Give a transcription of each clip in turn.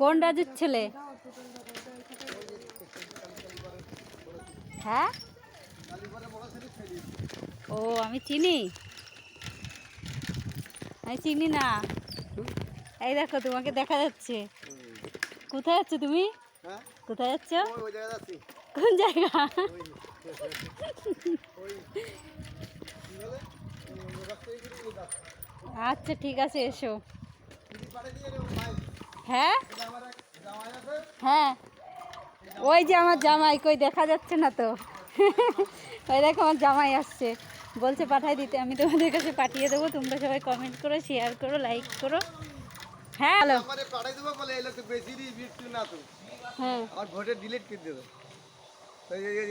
কোন রাজুর ছেলে? হ্যাঁ? ও আমি চিনি। আমি চিনি না। এই দেখো তোমাকে দেখা যাচ্ছে। কোথায় যাচ্ছ তুমি? হ্যাঁ? কোথায় যাচ্ছ? কোন জায়গা? আচ্ছা ঠিক আছে এসো। হ্যাঁ? হ্যাঁ। ওই যে আমার জামাই কই দেখা যাচ্ছে না তো? ওই দেখো আমার জামাই আসছে। বলছে পাঠাই দিতে আমি তোমাদের কাছে পাঠিয়ে দেবো তোমরা সবাই কমেন্ট করো শেয়ার করো লাইক করো। হ্যাঁ? হ্যালো দেবো বলে এলো তো না তো। হ্যাঁ। আমার ভোটে ডিলিট করে দেবো।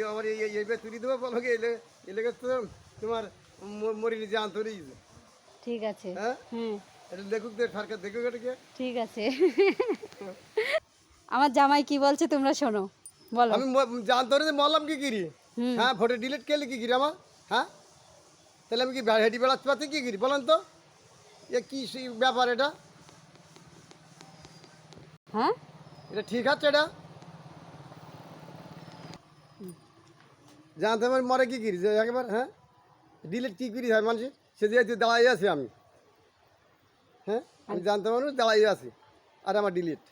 আমার এই এই- এইবার তুলি দেবো বলো এলে এলাকা তোমার ম- মরি নিজে আন্তরি ঠিক আছে। হ্যাঁ? হুম। এটা দেখুক দে সরকার দেখুক এটাকে ঠিক আছে। আমার জামাই কি বলছে তোমরা শোনো বলো। আমি ম- জানতো না যে মরলাম কি কিরি। হ্যাঁ ভোটে ডিলিট করলে কি কিরি আমার? হ্যাঁ? তাহলে আমি কি হেঁটে বেড়াতে পারছি কি কিরি? বলেন তো। এ কি ব্যাপার এটা? হ্যাঁ? এটা ঠিক আছে এটা? জানতে পারি মরে কি কিরি? যে একবার হ্যাঁ? ডিলিট কি করি হয় মানুষের? সে যেহেতু দাঁড়াই আছি আমি। হ্যাঁ? আমি জানতে পারব দাঁড়াই আছি। আর আমার ডিলিট